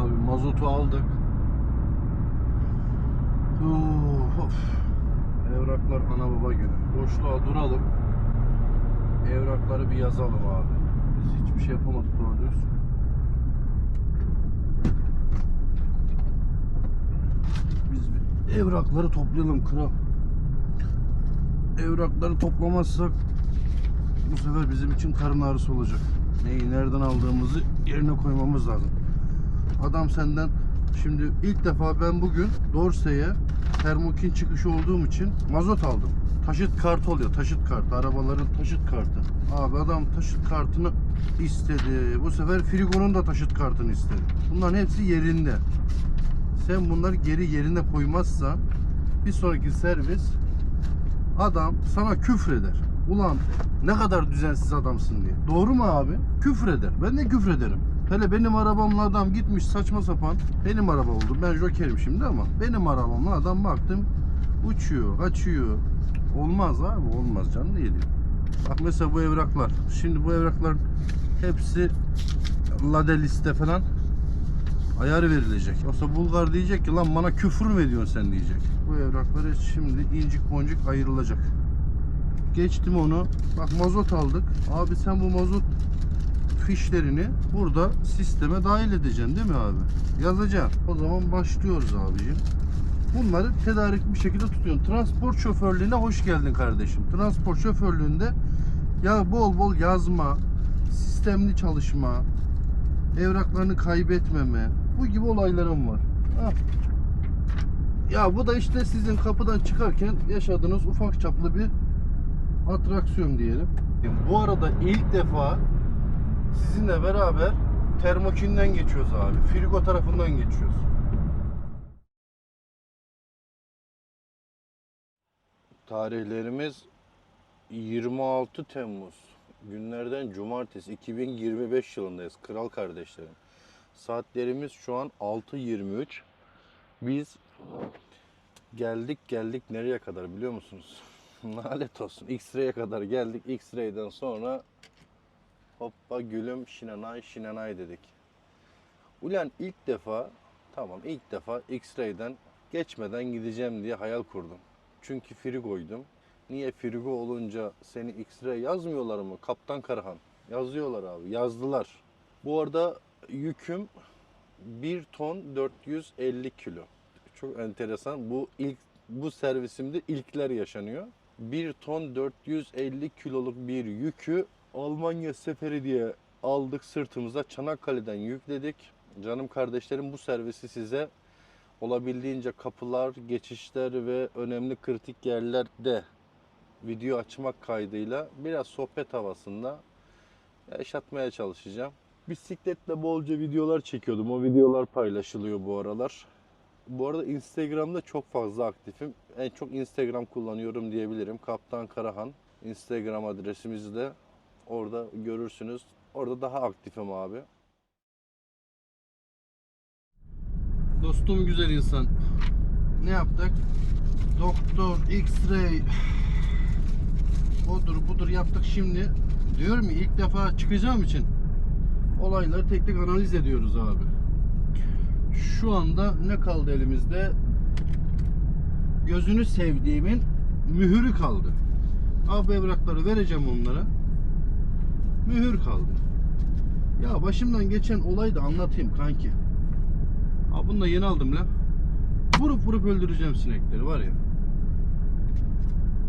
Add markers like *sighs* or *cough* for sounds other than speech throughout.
abi mazotu aldık. Uf, of. Evraklar ana baba günü. Boşluğa duralım. Evrakları bir yazalım abi. Biz hiçbir şey yapamadık doğru dürüst. Biz evrakları toplayalım kral. Evrakları toplamazsak bu sefer bizim için karın ağrısı olacak. Neyi nereden aldığımızı yerine koymamız lazım. Adam senden şimdi ilk defa ben bugün Dorsey'e termokin çıkışı olduğum için mazot aldım. Taşıt kartı oluyor. Taşıt kartı. Arabaların taşıt kartı. Abi adam taşıt kartını istedi. Bu sefer Frigo'nun da taşıt kartını istedi. Bunların hepsi yerinde. Sen bunları geri yerine koymazsan bir sonraki servis adam sana küfreder. Ulan ne kadar düzensiz adamsın diye. Doğru mu abi? Küfreder. Ben de küfrederim. Hele benim arabamla adam gitmiş saçma sapan. Benim araba oldu. Ben jokerim şimdi ama benim arabamla adam baktım uçuyor, kaçıyor. Olmaz abi olmaz canlı yediğim. Bak mesela bu evraklar. Şimdi bu evraklar hepsi lade liste falan ayarı verilecek. Yoksa Bulgar diyecek ki lan bana küfür mü ediyorsun sen diyecek. Bu evrakları şimdi incik boncuk ayrılacak. Geçtim onu. Bak mazot aldık. Abi sen bu mazot fişlerini burada sisteme dahil edeceksin değil mi abi? Yazacaksın. O zaman başlıyoruz abicim. Bunları tedarik bir şekilde tutuyorsun. Transport şoförlüğüne hoş geldin kardeşim. Transport şoförlüğünde ya bol bol yazma, sistemli çalışma, evraklarını kaybetmeme, bu gibi olaylarım var. Ya bu da işte sizin kapıdan çıkarken yaşadığınız ufak çaplı bir atraksiyon diyelim. Bu arada ilk defa sizinle beraber termokinden geçiyoruz abi. Frigo tarafından geçiyoruz. Tarihlerimiz 26 Temmuz. Günlerden cumartesi 2025 yılındayız kral kardeşlerim. Saatlerimiz şu an 6.23. Biz geldik geldik nereye kadar biliyor musunuz? *laughs* Lanet olsun. X-ray'e kadar geldik. X-ray'den sonra hoppa gülüm şinanay şinanay dedik. Ulan ilk defa tamam ilk defa X-ray'den geçmeden gideceğim diye hayal kurdum. Çünkü frigoydum. Niye frigo olunca seni X-ray yazmıyorlar mı? Kaptan Karahan. Yazıyorlar abi. Yazdılar. Bu arada yüküm 1 ton 450 kilo. Çok enteresan. Bu ilk bu servisimde ilkler yaşanıyor. 1 ton 450 kiloluk bir yükü Almanya seferi diye aldık sırtımıza Çanakkale'den yükledik. Canım kardeşlerim bu servisi size olabildiğince kapılar, geçişler ve önemli kritik yerlerde video açmak kaydıyla biraz sohbet havasında yaşatmaya çalışacağım. Bisikletle bolca videolar çekiyordum. O videolar paylaşılıyor bu aralar. Bu arada Instagram'da çok fazla aktifim. En çok Instagram kullanıyorum diyebilirim. Kaptan Karahan Instagram adresimiz de orada görürsünüz. Orada daha aktifim abi. Dostum güzel insan. Ne yaptık? Doktor, X-ray, *sighs* odur budur yaptık şimdi. Diyorum ya ilk defa çıkacağım için olayları tek tek analiz ediyoruz abi. Şu anda ne kaldı elimizde? Gözünü sevdiğimin mühürü kaldı. Abi evrakları vereceğim onlara. Mühür kaldı. Ya başımdan geçen olayı da anlatayım kanki. Abi bunu da yeni aldım la. Vurup vurup öldüreceğim sinekleri var ya.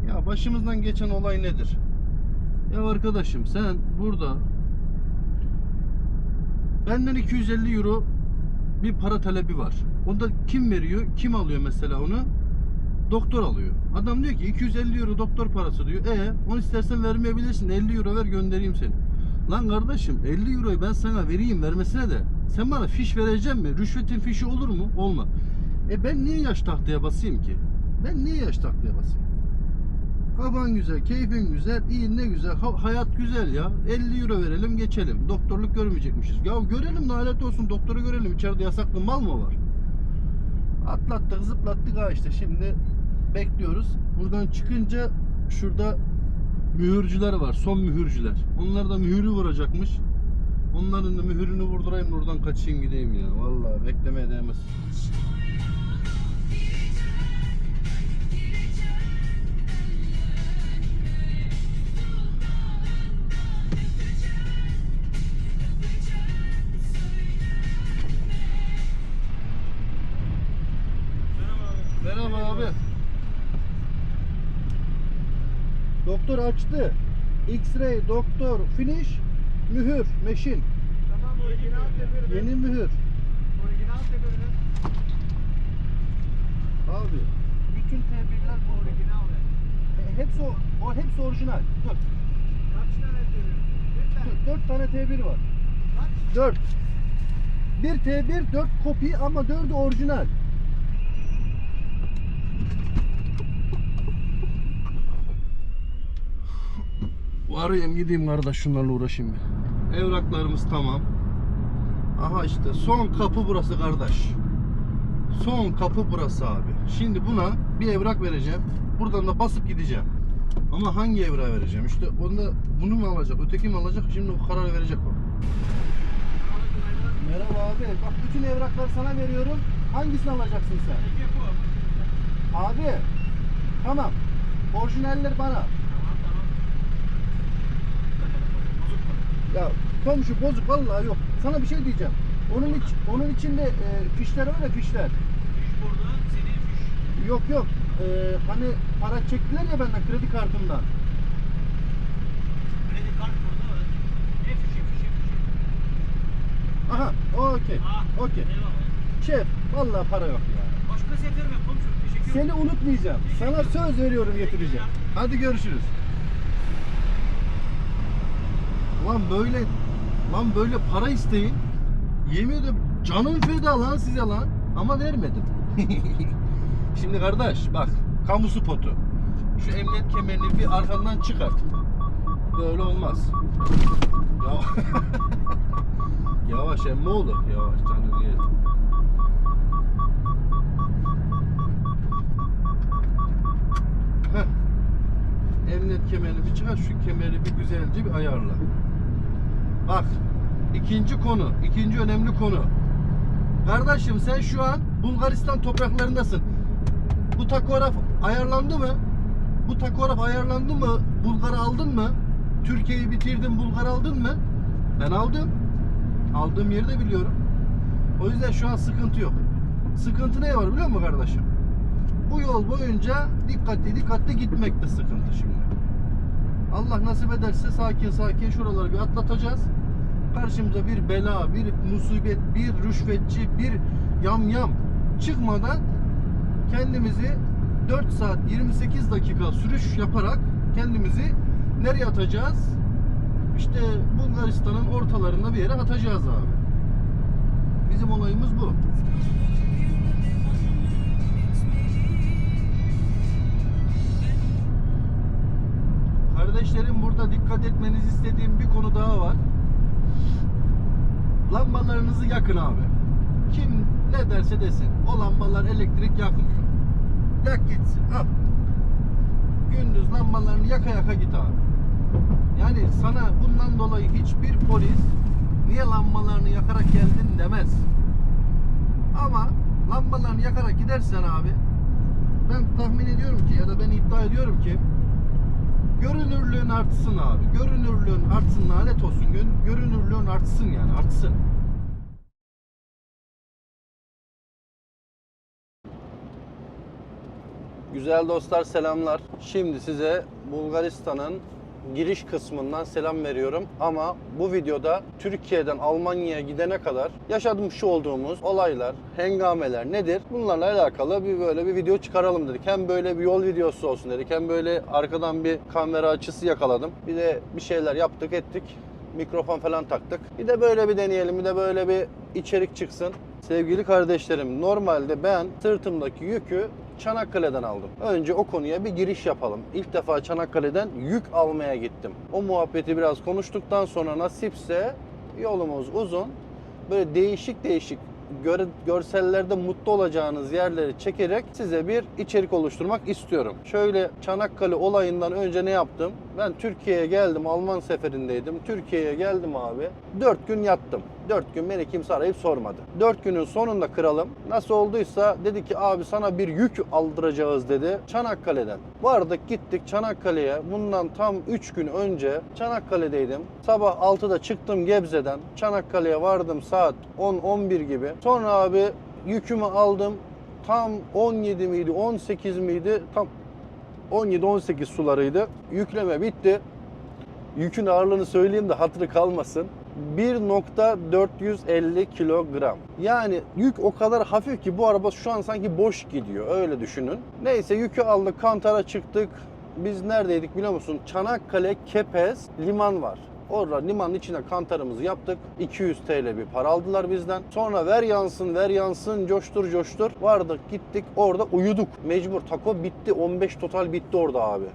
Ya başımızdan geçen olay nedir? Ya arkadaşım sen burada benden 250 euro bir para talebi var. Onda kim veriyor? Kim alıyor mesela onu? Doktor alıyor. Adam diyor ki 250 euro doktor parası diyor. E onu istersen vermeyebilirsin. 50 euro ver göndereyim seni. Lan kardeşim 50 euroyu ben sana vereyim vermesine de sen bana fiş verecek mi? Rüşvetin fişi olur mu? Olma. E ben niye yaş tahtaya basayım ki? Ben niye yaş tahtaya basayım? Kafan güzel, keyfin güzel, iyi ne güzel, ha- hayat güzel ya. 50 euro verelim geçelim. Doktorluk görmeyecekmişiz. Ya görelim lanet olsun doktoru görelim. İçeride yasaklı mal mı var? Atlattık zıplattık ha işte şimdi bekliyoruz. Buradan çıkınca şurada mühürcüler var. Son mühürcüler. Onlar da mühürü vuracakmış. Onların da mühürünü vurdurayım buradan kaçayım gideyim ya. Vallahi beklemeye değmez. Doktor açtı. X-ray, doktor, finish, mühür, meşin. Tamam orijinal teperi. Yeni mühür. Orijinal teperi. Abi bütün tebirler bu. Orijinal. E, Hepsi o, o hepsi orijinal. Dur. Kaç tane tane. Dur, Dört tane T1 var. Kaç? Dört. Bir T1, dört kopi ama dördü orijinal. Varayım gideyim kardeş şunlarla uğraşayım ben. Evraklarımız tamam. Aha işte son kapı burası kardeş. Son kapı burası abi. Şimdi buna bir evrak vereceğim. Buradan da basıp gideceğim. Ama hangi evrağı vereceğim? İşte onda bunu mu alacak, öteki mi alacak? Şimdi o karar verecek o. Merhaba abi. Bak bütün evrakları sana veriyorum. Hangisini alacaksın sen? Abi. Tamam. Orijinaller bana. Tamam tamam. Bozuk mu? Ya komşu bozuk vallahi yok. Sana bir şey diyeceğim. Onun iç, onun içinde e, fişler var ya fişler. Fiş burada, senin fiş. Yok yok. E, hani para çektiler ya benden kredi kartımdan. Kredi kart burada var. Ne fişi fişi fişi. Aha. Okey. Ah, Okey. Eyvallah. Şef vallahi para yok ya. Başka sefer mi komşu? Teşekkür Seni unutmayacağım. Sana söz veriyorum getireceğim. Hadi görüşürüz. Lan böyle lan böyle para isteyin. Yemin canım feda lan size lan. Ama vermedim. *laughs* Şimdi kardeş bak kamu spotu. Şu emniyet kemerini bir arkandan çıkart. Böyle olmaz. Ya *laughs* Yavaş emmi olur. Yavaş canım yerim. Emniyet kemerini bir çıkar, şu kemeri bir güzelce bir ayarla. Bak, ikinci konu, ikinci önemli konu. Kardeşim sen şu an Bulgaristan topraklarındasın. Bu takograf ayarlandı mı? Bu takograf ayarlandı mı? Bulgar aldın mı? Türkiye'yi bitirdin, Bulgar aldın mı? Ben aldım. Aldığım yeri de biliyorum. O yüzden şu an sıkıntı yok. Sıkıntı ne var biliyor musun kardeşim? Bu yol boyunca dikkatli dikkatli gitmekte sıkıntı şimdi. Allah nasip ederse sakin sakin şuraları bir atlatacağız. Karşımıza bir bela, bir musibet, bir rüşvetçi, bir yamyam çıkmadan kendimizi 4 saat 28 dakika sürüş yaparak kendimizi nereye atacağız? İşte Bulgaristan'ın ortalarında bir yere atacağız abi. Bizim olayımız bu. Kardeşlerim burada dikkat etmenizi istediğim bir konu daha var. Lambalarınızı yakın abi. Kim ne derse desin. O lambalar elektrik yakmıyor. Yak gitsin. Al. Gündüz lambalarını yaka yaka git abi. Yani sana bundan dolayı hiçbir polis niye lambalarını yakarak geldin demez. Ama lambalarını yakarak gidersen abi ben tahmin ediyorum ki ya da ben iddia ediyorum ki görünürlüğün artsın abi. Görünürlüğün artsın lanet olsun. Gö- Görünürlüğün artsın yani artsın. Güzel dostlar selamlar. Şimdi size Bulgaristan'ın giriş kısmından selam veriyorum. Ama bu videoda Türkiye'den Almanya'ya gidene kadar yaşamış olduğumuz olaylar, hengameler nedir? Bunlarla alakalı bir böyle bir video çıkaralım dedik. Hem böyle bir yol videosu olsun dedik. Hem böyle arkadan bir kamera açısı yakaladım. Bir de bir şeyler yaptık ettik. Mikrofon falan taktık. Bir de böyle bir deneyelim. Bir de böyle bir içerik çıksın. Sevgili kardeşlerim normalde ben sırtımdaki yükü Çanakkale'den aldım. Önce o konuya bir giriş yapalım. İlk defa Çanakkale'den yük almaya gittim. O muhabbeti biraz konuştuktan sonra nasipse yolumuz uzun. Böyle değişik değişik gör- görsellerde mutlu olacağınız yerleri çekerek size bir içerik oluşturmak istiyorum. Şöyle Çanakkale olayından önce ne yaptım? Ben Türkiye'ye geldim. Alman seferindeydim. Türkiye'ye geldim abi. 4 gün yattım. 4 gün beni kimse arayıp sormadı. 4 günün sonunda kralım nasıl olduysa dedi ki abi sana bir yük aldıracağız dedi. Çanakkale'den. Vardık gittik Çanakkale'ye. Bundan tam 3 gün önce Çanakkale'deydim. Sabah 6'da çıktım Gebze'den. Çanakkale'ye vardım saat 10-11 gibi. Sonra abi yükümü aldım. Tam 17 miydi 18 miydi? Tam 17-18 sularıydı. Yükleme bitti. Yükün ağırlığını söyleyeyim de hatırı kalmasın. 1.450 kilogram. Yani yük o kadar hafif ki bu araba şu an sanki boş gidiyor. Öyle düşünün. Neyse yükü aldık. Kantar'a çıktık. Biz neredeydik biliyor musun? Çanakkale Kepez liman var. Orada limanın içine kantarımızı yaptık. 200 TL bir para aldılar bizden. Sonra ver yansın ver yansın coştur coştur. Vardık gittik orada uyuduk. Mecbur tako bitti 15 total bitti orada abi.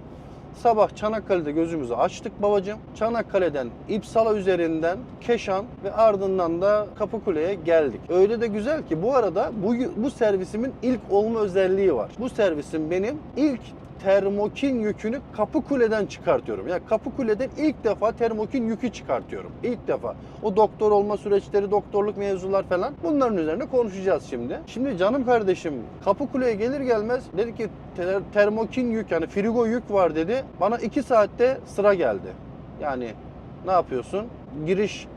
Sabah Çanakkale'de gözümüzü açtık babacığım. Çanakkale'den İpsala üzerinden Keşan ve ardından da Kapıkule'ye geldik. Öyle de güzel ki bu arada bu, bu servisimin ilk olma özelliği var. Bu servisin benim ilk termokin yükünü Kapıkule'den çıkartıyorum. Yani Kapıkule'den ilk defa termokin yükü çıkartıyorum. İlk defa. O doktor olma süreçleri, doktorluk mevzular falan bunların üzerine konuşacağız şimdi. Şimdi canım kardeşim Kapıkule'ye gelir gelmez dedi ki ter- termokin yük yani frigo yük var dedi. Bana 2 saatte sıra geldi. Yani ne yapıyorsun? Giriş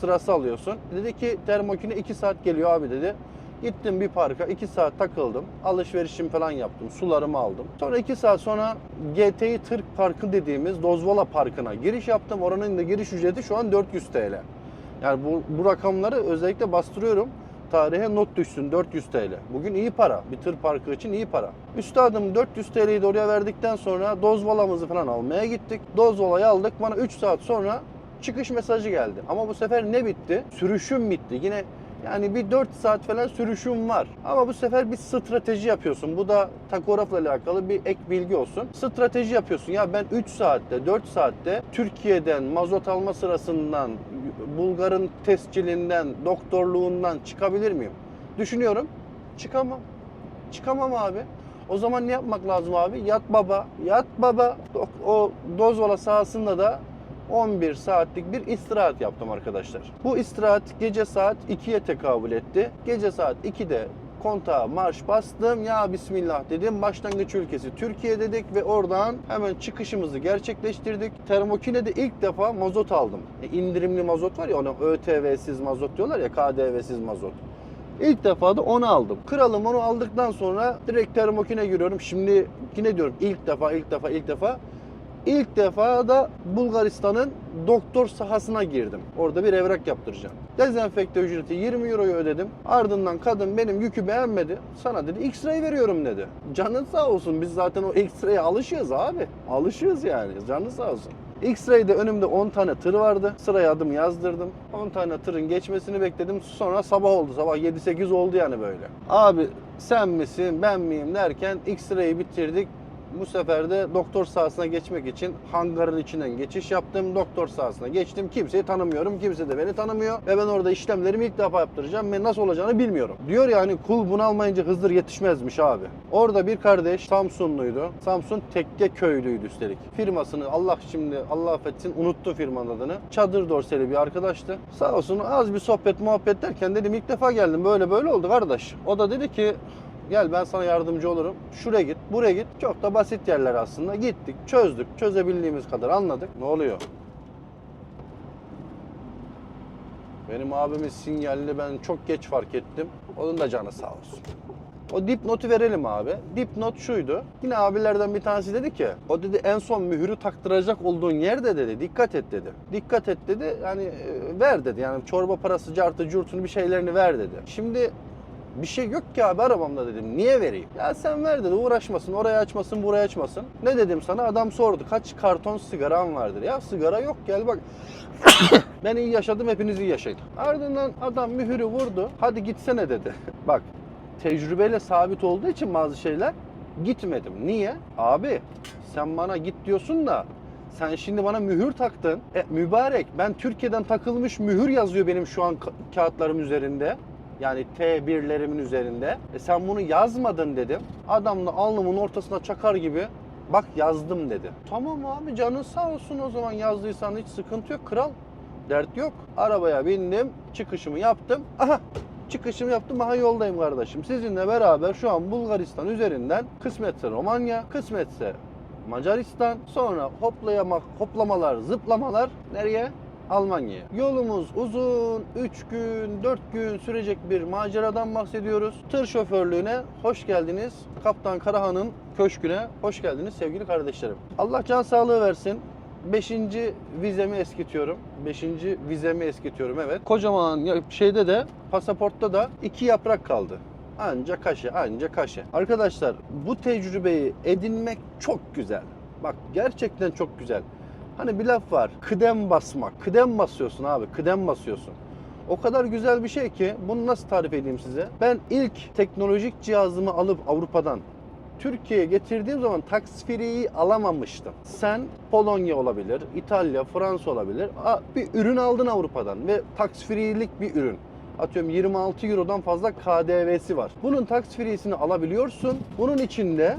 sırası alıyorsun. Dedi ki termokine 2 saat geliyor abi dedi. Gittim bir parka 2 saat takıldım. Alışverişim falan yaptım. Sularımı aldım. Sonra 2 saat sonra GTI Tır Parkı dediğimiz Dozvola Parkı'na giriş yaptım. Oranın da giriş ücreti şu an 400 TL. Yani bu, bu rakamları özellikle bastırıyorum. Tarihe not düşsün 400 TL. Bugün iyi para. Bir tır parkı için iyi para. Üstadım 400 TL'yi de oraya verdikten sonra dozvolamızı falan almaya gittik. Dozvolayı aldık. Bana 3 saat sonra çıkış mesajı geldi. Ama bu sefer ne bitti? Sürüşüm bitti. Yine yani bir 4 saat falan sürüşüm var. Ama bu sefer bir strateji yapıyorsun. Bu da takografla alakalı bir ek bilgi olsun. Strateji yapıyorsun. Ya ben 3 saatte, 4 saatte Türkiye'den mazot alma sırasından, Bulgar'ın tescilinden, doktorluğundan çıkabilir miyim? Düşünüyorum. Çıkamam. Çıkamam abi. O zaman ne yapmak lazım abi? Yat baba, yat baba. Dok- O Dozvola sahasında da 11 saatlik bir istirahat yaptım arkadaşlar. Bu istirahat gece saat 2'ye tekabül etti. Gece saat 2'de kontağa marş bastım. Ya Bismillah dedim. Başlangıç ülkesi Türkiye dedik ve oradan hemen çıkışımızı gerçekleştirdik. Termokine'de ilk defa mazot aldım. E, indirimli mazot var ya ona ÖTV'siz mazot diyorlar ya KDV'siz mazot. İlk defa da onu aldım. Kralım onu aldıktan sonra direkt termokine giriyorum. Şimdi yine diyorum ilk defa ilk defa ilk defa. İlk defa da Bulgaristan'ın doktor sahasına girdim. Orada bir evrak yaptıracağım. Dezenfekte ücreti 20 euroyu ödedim. Ardından kadın benim yükü beğenmedi. Sana dedi X-ray veriyorum dedi. Canın sağ olsun biz zaten o X-ray'e alışığız abi. Alışığız yani. Canın sağ olsun. X-ray'de önümde 10 tane tır vardı. Sıraya adım yazdırdım. 10 tane tırın geçmesini bekledim. Sonra sabah oldu. Sabah 7-8 oldu yani böyle. Abi sen misin ben miyim derken X-ray'i bitirdik. Bu sefer de doktor sahasına geçmek için hangarın içinden geçiş yaptım. Doktor sahasına geçtim. Kimseyi tanımıyorum. Kimse de beni tanımıyor. Ve ben orada işlemlerimi ilk defa yaptıracağım. Ve nasıl olacağını bilmiyorum. Diyor ya hani kul bunu almayınca Hızır yetişmezmiş abi. Orada bir kardeş Samsunluydu. Samsun Tekke köylüydü üstelik. Firmasını Allah şimdi Allah affetsin unuttu firmanın adını. Çadır dorseli bir arkadaştı. Sağ olsun az bir sohbet muhabbet derken dedim ilk defa geldim böyle böyle oldu kardeş. O da dedi ki Gel ben sana yardımcı olurum. Şuraya git, buraya git. Çok da basit yerler aslında. Gittik, çözdük. Çözebildiğimiz kadar anladık. Ne oluyor? Benim abimin sinyalini ben çok geç fark ettim. Onun da canı sağ olsun. O dipnotu verelim abi. Dipnot şuydu. Yine abilerden bir tanesi dedi ki o dedi en son mühürü taktıracak olduğun yerde dedi dikkat et dedi. Dikkat et dedi yani e, ver dedi yani çorba parası cartı curtunu bir şeylerini ver dedi. Şimdi bir şey yok ki abi arabamda dedim. Niye vereyim? Ya sen ver dedi uğraşmasın orayı açmasın burayı açmasın. Ne dedim sana adam sordu kaç karton sigaran vardır. Ya sigara yok gel bak. *coughs* ben iyi yaşadım hepiniz iyi yaşayın. Ardından adam mühürü vurdu. Hadi gitsene dedi. *laughs* bak tecrübeyle sabit olduğu için bazı şeyler gitmedim. Niye? Abi sen bana git diyorsun da sen şimdi bana mühür taktın. E, mübarek ben Türkiye'den takılmış mühür yazıyor benim şu an ka- kağıtlarım üzerinde. Yani T1'lerimin üzerinde. E sen bunu yazmadın dedim. Adamla alnımın ortasına çakar gibi Bak yazdım dedi. Tamam abi canın sağ olsun o zaman yazdıysan hiç sıkıntı yok kral. Dert yok. Arabaya bindim, çıkışımı yaptım. Aha çıkışımı yaptım. Aha yoldayım kardeşim. Sizinle beraber şu an Bulgaristan üzerinden kısmetse Romanya, kısmetse Macaristan, sonra hoplayamak, hoplamalar, zıplamalar nereye? Almanya'ya. Yolumuz uzun, 3 gün, 4 gün sürecek bir maceradan bahsediyoruz. Tır şoförlüğüne hoş geldiniz. Kaptan Karahan'ın köşküne hoş geldiniz sevgili kardeşlerim. Allah can sağlığı versin. Beşinci vizemi eskitiyorum. Beşinci vizemi eskitiyorum evet. Kocaman şeyde de pasaportta da iki yaprak kaldı. Anca kaşe, anca kaşe. Arkadaşlar bu tecrübeyi edinmek çok güzel. Bak gerçekten çok güzel. Hani bir laf var. Kıdem basmak. Kıdem basıyorsun abi. Kıdem basıyorsun. O kadar güzel bir şey ki bunu nasıl tarif edeyim size? Ben ilk teknolojik cihazımı alıp Avrupa'dan Türkiye'ye getirdiğim zaman tax alamamıştım. Sen Polonya olabilir, İtalya, Fransa olabilir. Bir ürün aldın Avrupa'dan ve tax bir ürün. Atıyorum 26 Euro'dan fazla KDV'si var. Bunun tax alabiliyorsun. Bunun içinde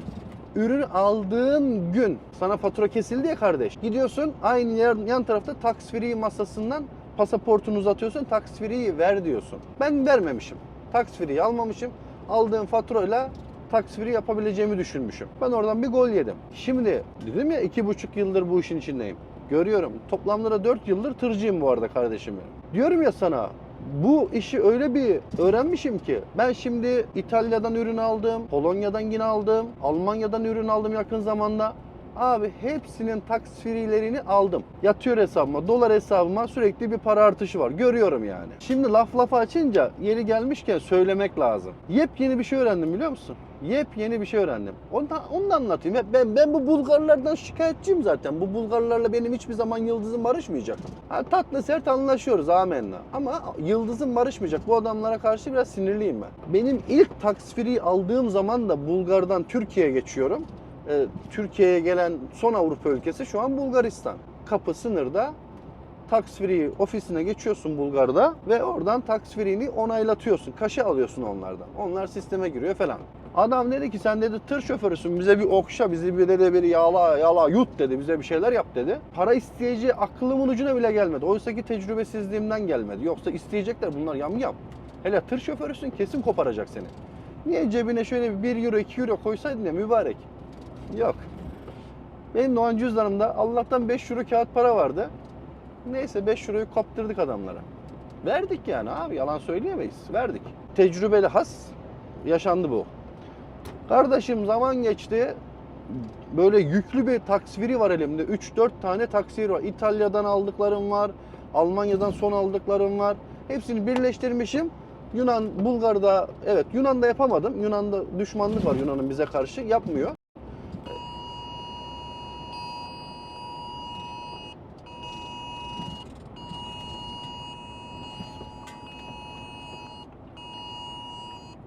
ürün aldığın gün sana fatura kesildi ya kardeş. Gidiyorsun aynı yer, yan tarafta tax free masasından pasaportunu uzatıyorsun. Tax free'yi ver diyorsun. Ben vermemişim. Tax free'yi almamışım. Aldığım faturayla tax free yapabileceğimi düşünmüşüm. Ben oradan bir gol yedim. Şimdi dedim ya iki buçuk yıldır bu işin içindeyim. Görüyorum. Toplamda da 4 yıldır tırcıyım bu arada kardeşim benim. Diyorum ya sana bu işi öyle bir öğrenmişim ki ben şimdi İtalya'dan ürün aldım, Polonya'dan yine aldım, Almanya'dan ürün aldım yakın zamanda. Abi hepsinin tax free'lerini aldım. Yatıyor hesabıma, dolar hesabıma sürekli bir para artışı var. Görüyorum yani. Şimdi laf lafa açınca yeri gelmişken söylemek lazım. Yepyeni bir şey öğrendim biliyor musun? Yepyeni bir şey öğrendim. Onu da, onu da anlatayım. Ben, ben bu Bulgarlardan şikayetçiyim zaten. Bu Bulgarlarla benim hiçbir zaman yıldızım barışmayacak. Ha, tatlı sert anlaşıyoruz amenna. Ama yıldızım barışmayacak. Bu adamlara karşı biraz sinirliyim ben. Benim ilk free aldığım zaman da Bulgar'dan Türkiye'ye geçiyorum. Ee, Türkiye'ye gelen son Avrupa ülkesi şu an Bulgaristan. Kapı sınırda tax free ofisine geçiyorsun Bulgar'da ve oradan tax free'ni onaylatıyorsun. Kaşı alıyorsun onlardan. Onlar sisteme giriyor falan. Adam dedi ki sen dedi tır şoförüsün bize bir okşa bizi bir dedi bir yala yala yut dedi bize bir şeyler yap dedi. Para isteyeceği aklımın ucuna bile gelmedi. Oysa ki tecrübesizliğimden gelmedi. Yoksa isteyecekler bunlar yam yam. Hele tır şoförüsün kesin koparacak seni. Niye cebine şöyle bir 1 euro 2 euro koysaydın ya mübarek. Yok. Benim Doğan cüzdanımda Allah'tan 5 euro kağıt para vardı. Neyse 5 euroyu kaptırdık adamlara. Verdik yani abi yalan söyleyemeyiz. Verdik. Tecrübeli has yaşandı bu. Kardeşim zaman geçti. Böyle yüklü bir taksiri var elimde. 3-4 tane taksiri var. İtalya'dan aldıklarım var. Almanya'dan son aldıklarım var. Hepsini birleştirmişim. Yunan, Bulgar'da evet Yunan'da yapamadım. Yunan'da düşmanlık var Yunan'ın bize karşı. Yapmıyor.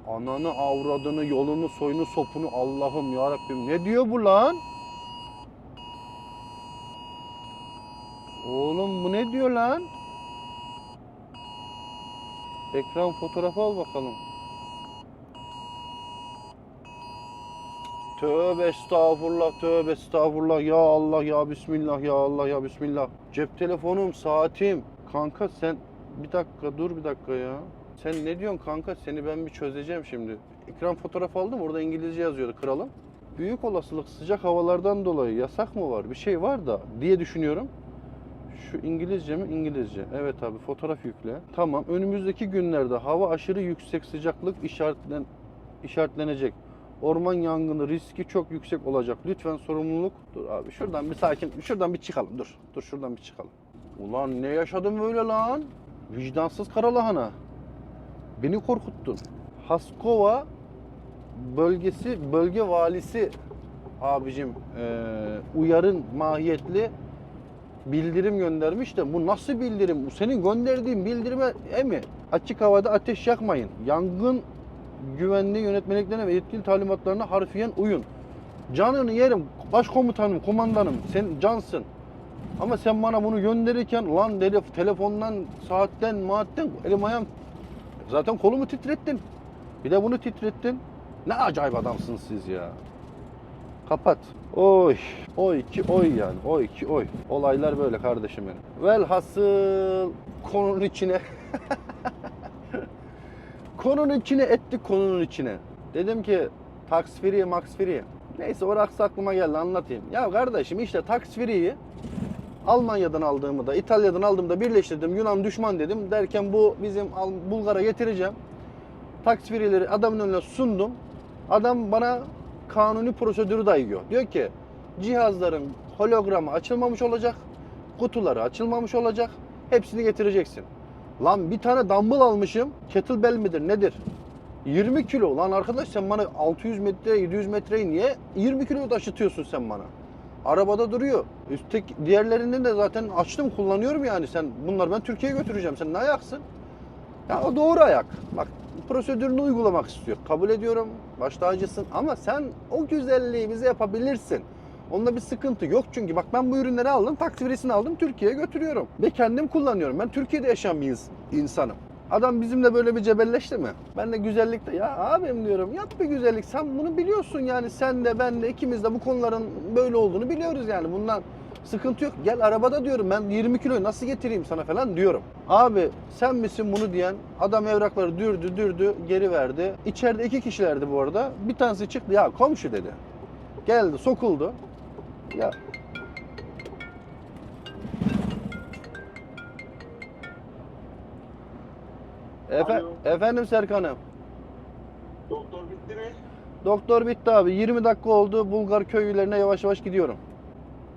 Ananı avradını yolunu soyunu sopunu Allah'ım ya Rabbim ne diyor bu lan? Oğlum bu ne diyor lan? Ekran fotoğrafı al bakalım. Tövbe estağfurullah, tövbe estağfurullah. Ya Allah, ya Bismillah, ya Allah, ya Bismillah. Cep telefonum, saatim. Kanka sen bir dakika dur bir dakika ya. Sen ne diyorsun kanka? Seni ben bir çözeceğim şimdi. Ekran fotoğrafı aldım. Orada İngilizce yazıyordu kralım. Büyük olasılık sıcak havalardan dolayı yasak mı var? Bir şey var da diye düşünüyorum. Şu İngilizce mi? İngilizce. Evet abi fotoğraf yükle. Tamam. Önümüzdeki günlerde hava aşırı yüksek sıcaklık işaretlen işaretlenecek. Orman yangını riski çok yüksek olacak. Lütfen sorumluluk. Dur abi şuradan bir sakin. Şuradan bir çıkalım. Dur. Dur şuradan bir çıkalım. Ulan ne yaşadım böyle lan? Vicdansız karalahana. Beni korkuttun. Haskova bölgesi bölge valisi abicim eee, uyarın mahiyetli bildirim göndermiş de bu nasıl bildirim? Bu senin gönderdiğin bildirime e mi? Açık havada ateş yakmayın. Yangın güvenliği yönetmeliklerine ve yetkili talimatlarına harfiyen uyun. Canını yerim. Başkomutanım, kumandanım. Sen cansın. Ama sen bana bunu gönderirken lan dedi telefondan, saatten, maatten elim ayağım zaten kolumu titrettin. Bir de bunu titrettin. Ne acayip adamsınız siz ya. Kapat. Oy. Oy ki oy yani. Oy ki oy. Olaylar böyle kardeşim benim. Velhasıl konunun içine *laughs* konunun içine ettik konunun içine. Dedim ki tax free. Neyse orası aklıma geldi anlatayım. Ya kardeşim işte tax Almanya'dan aldığımı da İtalya'dan aldığımı da birleştirdim. Yunan düşman dedim. Derken bu bizim Bulgar'a getireceğim. Tax free'leri adamın önüne sundum. Adam bana kanuni prosedürü dayıyor. Diyor ki cihazların hologramı açılmamış olacak. Kutuları açılmamış olacak. Hepsini getireceksin. Lan bir tane dumbbell almışım. Kettlebell midir nedir? 20 kilo. Lan arkadaş sen bana 600 metre 700 metreyi niye 20 kilo taşıtıyorsun sen bana? Arabada duruyor. Üstteki diğerlerini de zaten açtım kullanıyorum yani. Sen bunlar ben Türkiye'ye götüreceğim. Sen ne ayaksın? Ya o doğru ayak. Bak prosedürünü uygulamak istiyor. Kabul ediyorum. Baş tacısın ama sen o güzelliği bize yapabilirsin. Onda bir sıkıntı yok çünkü bak ben bu ürünleri aldım, taksirisini aldım, Türkiye'ye götürüyorum. Ve kendim kullanıyorum. Ben Türkiye'de yaşayan bir ins- insanım. Adam bizimle böyle bir cebelleşti mi? Ben de güzellikte ya abim diyorum yap bir güzellik. Sen bunu biliyorsun yani sen de ben de ikimiz de bu konuların böyle olduğunu biliyoruz yani. Bundan sıkıntı yok. Gel arabada diyorum ben 20 kiloyu nasıl getireyim sana falan diyorum. Abi sen misin bunu diyen adam evrakları dürdü dürdü geri verdi. İçeride iki kişilerdi bu arada. Bir tanesi çıktı ya komşu dedi. Geldi sokuldu. Ya Efe- Alo. efendim Serkan'ım. Doktor bitti mi? Doktor bitti abi. 20 dakika oldu. Bulgar köylerine yavaş yavaş gidiyorum.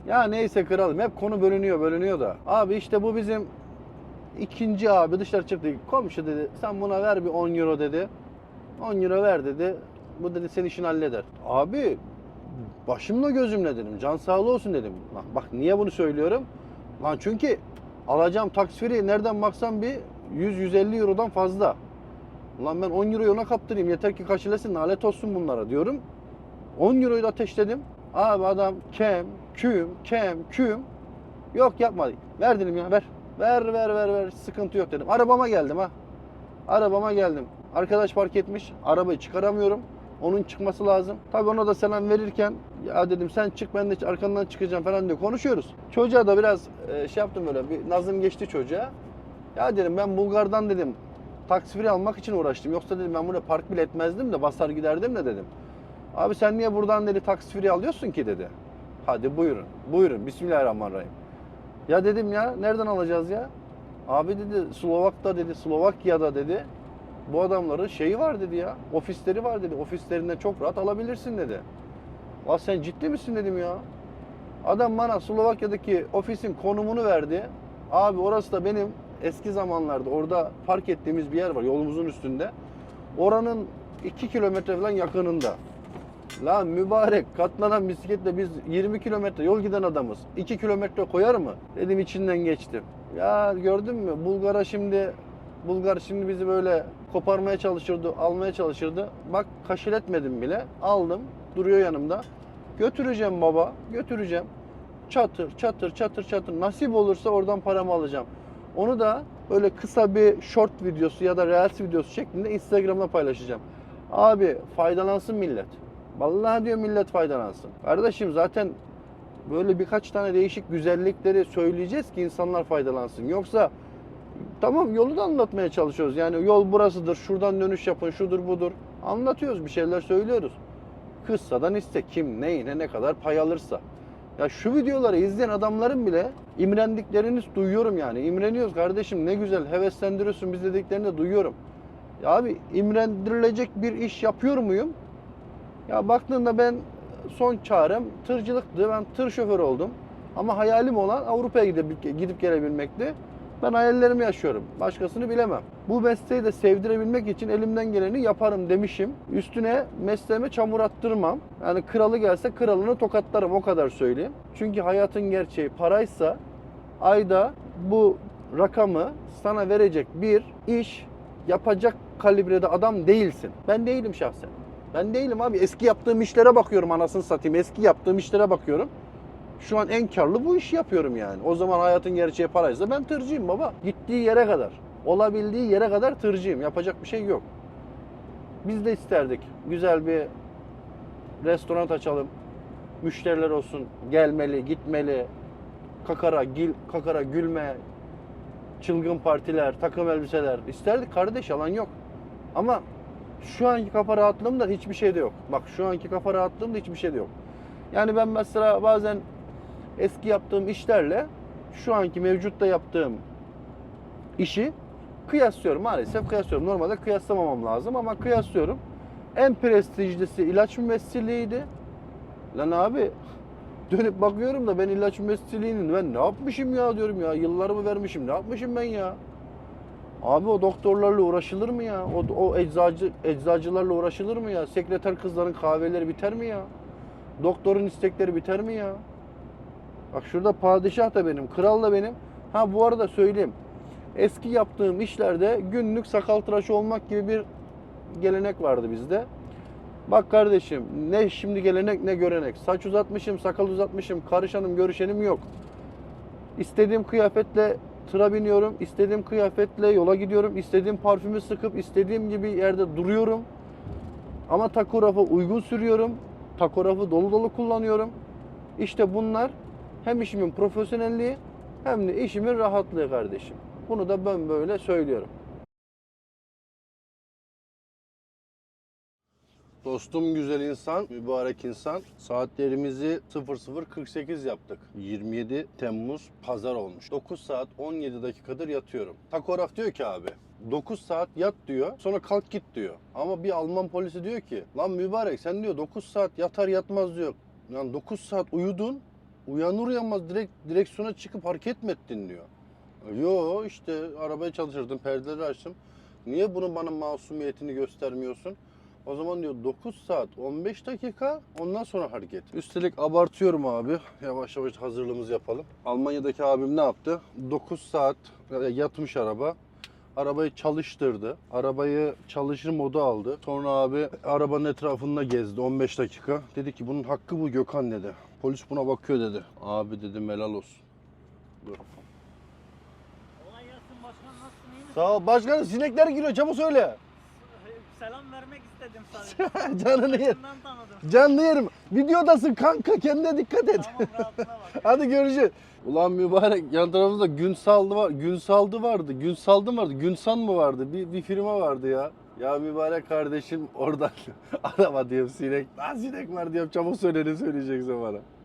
Ya neyse kralım. Hep konu bölünüyor bölünüyor da. Abi işte bu bizim ikinci abi dışarı çıktı. Komşu dedi sen buna ver bir 10 euro dedi. 10 euro ver dedi. Bu dedi senin işini halleder. Abi başımla gözümle dedim. Can sağlığı olsun dedim. Lan bak niye bunu söylüyorum? Lan çünkü alacağım taksiferi nereden baksam bir 100-150 eurodan fazla. Ulan ben 10 euroyu ona kaptırayım yeter ki kaşilesin nalet olsun bunlara diyorum. 10 euroyu da ateşledim. Abi adam kem, küm, kem, küm. Yok yapma. Ver dedim ya ver. Ver ver ver ver sıkıntı yok dedim. Arabama geldim ha. Arabama geldim. Arkadaş park etmiş. Arabayı çıkaramıyorum. Onun çıkması lazım. Tabii ona da selam verirken ya dedim sen çık ben de arkandan çıkacağım falan diye konuşuyoruz. Çocuğa da biraz e, şey yaptım böyle bir nazım geçti çocuğa. Ya dedim ben Bulgar'dan dedim taksiferi almak için uğraştım. Yoksa dedim ben buraya park bile etmezdim de basar giderdim de dedim. Abi sen niye buradan dedi taksiferi alıyorsun ki dedi. Hadi buyurun. Buyurun. Bismillahirrahmanirrahim. Ya dedim ya nereden alacağız ya? Abi dedi Slovak'ta dedi Slovakya'da dedi. Bu adamların şeyi var dedi ya. Ofisleri var dedi. Ofislerinden çok rahat alabilirsin dedi. La sen ciddi misin dedim ya. Adam bana Slovakya'daki ofisin konumunu verdi. Abi orası da benim eski zamanlarda orada park ettiğimiz bir yer var yolumuzun üstünde. Oranın 2 kilometre falan yakınında. Lan mübarek katlanan bisikletle biz 20 kilometre yol giden adamız. 2 kilometre koyar mı? Dedim içinden geçtim. Ya gördün mü Bulgar'a şimdi Bulgar şimdi bizi böyle koparmaya çalışırdı, almaya çalışırdı. Bak kaşiletmedim bile. Aldım. Duruyor yanımda. Götüreceğim baba. Götüreceğim. Çatır çatır çatır çatır. Nasip olursa oradan paramı alacağım. Onu da böyle kısa bir short videosu ya da reels videosu şeklinde Instagram'da paylaşacağım. Abi faydalansın millet. Vallahi diyor millet faydalansın. Kardeşim zaten böyle birkaç tane değişik güzellikleri söyleyeceğiz ki insanlar faydalansın. Yoksa tamam yolu da anlatmaya çalışıyoruz. Yani yol burasıdır, şuradan dönüş yapın, şudur budur. Anlatıyoruz, bir şeyler söylüyoruz. Kıssadan iste kim neyine ne kadar pay alırsa. Ya şu videoları izleyen adamların bile imrendiklerini duyuyorum yani. İmreniyoruz kardeşim ne güzel heveslendiriyorsun biz dediklerini de duyuyorum. Ya abi imrendirilecek bir iş yapıyor muyum? Ya baktığında ben son çarem tırcılıktı. Ben tır şoförü oldum. Ama hayalim olan Avrupa'ya gidip, gidip gelebilmekti. Ben hayallerimi yaşıyorum. Başkasını bilemem. Bu mesleği de sevdirebilmek için elimden geleni yaparım demişim. Üstüne mesleğime çamur attırmam. Yani kralı gelse kralını tokatlarım o kadar söyleyeyim. Çünkü hayatın gerçeği paraysa ayda bu rakamı sana verecek bir iş yapacak kalibrede adam değilsin. Ben değilim şahsen. Ben değilim abi. Eski yaptığım işlere bakıyorum anasını satayım. Eski yaptığım işlere bakıyorum. Şu an en karlı bu işi yapıyorum yani. O zaman hayatın gerçeği paraysa ben tırcıyım baba. Gittiği yere kadar. Olabildiği yere kadar tırcıyım. Yapacak bir şey yok. Biz de isterdik. Güzel bir restoran açalım. müşteriler olsun gelmeli, gitmeli. Kakara, gil, kakara, gülme, çılgın partiler, takım elbiseler isterdik kardeş yalan yok. Ama şu anki kafa rahatlığımda hiçbir şey de yok. Bak şu anki kafa rahatlığımda hiçbir şey de yok. Yani ben mesela bazen eski yaptığım işlerle şu anki mevcutta yaptığım işi kıyaslıyorum maalesef kıyaslıyorum. Normalde kıyaslamamam lazım ama kıyaslıyorum. En prestijlisi ilaç mümessilliğiydi. Lan abi dönüp bakıyorum da ben ilaç mümessilliğinin ben ne yapmışım ya diyorum ya yıllarımı vermişim ne yapmışım ben ya. Abi o doktorlarla uğraşılır mı ya? O, o eczacı eczacılarla uğraşılır mı ya? Sekreter kızların kahveleri biter mi ya? Doktorun istekleri biter mi ya? Bak şurada padişah da benim, kral da benim. Ha bu arada söyleyeyim. Eski yaptığım işlerde günlük sakal tıraşı olmak gibi bir gelenek vardı bizde. Bak kardeşim ne şimdi gelenek ne görenek. Saç uzatmışım, sakal uzatmışım, karışanım, görüşenim yok. İstediğim kıyafetle tıra biniyorum, istediğim kıyafetle yola gidiyorum, istediğim parfümü sıkıp istediğim gibi yerde duruyorum. Ama takografı uygun sürüyorum. Takografı dolu dolu kullanıyorum. İşte bunlar hem işimin profesyonelliği hem de işimin rahatlığı kardeşim. Bunu da ben böyle söylüyorum. Dostum güzel insan, mübarek insan. Saatlerimizi 00.48 yaptık. 27 Temmuz pazar olmuş. 9 saat 17 dakikadır yatıyorum. Takograf diyor ki abi 9 saat yat diyor. Sonra kalk git diyor. Ama bir Alman polisi diyor ki lan mübarek sen diyor 9 saat yatar yatmaz diyor. Yani 9 saat uyudun. Uyanır uyanmaz direkt direksiyona çıkıp hareket mi ettin diyor. Yo işte arabayı çalıştırdım, perdeleri açtım. Niye bunun bana masumiyetini göstermiyorsun? O zaman diyor 9 saat 15 dakika ondan sonra hareket. Üstelik abartıyorum abi. Yavaş yavaş hazırlığımızı yapalım. Almanya'daki abim ne yaptı? 9 saat yatmış araba. Arabayı çalıştırdı. Arabayı çalışır modu aldı. Sonra abi arabanın etrafında gezdi 15 dakika. Dedi ki bunun hakkı bu Gökhan dedi. Polis buna bakıyor dedi. Abi dedim helal olsun. Dur. Kolay gelsin başkan nasılsın iyi misin? Sağ ol. Başkanım sinekler giriyor çabuk söyle. *laughs* Selam vermek istedim sadece. *laughs* Canını yer. Yakından tanıdım. Canlı yerim. Videodasın kanka kendine dikkat et. Tamam rahatına bak. *laughs* Hadi görüşürüz. Ulan mübarek yan tarafımızda Günsaldı var. Günsaldı vardı. Günsaldı mı vardı? Günsan mı vardı? Bir, bir firma vardı ya. Ya mübarek kardeşim oradan *laughs* araba diyorum sinek. Lan sinek var diyorum çabuk söyle ne söyleyeceksin bana.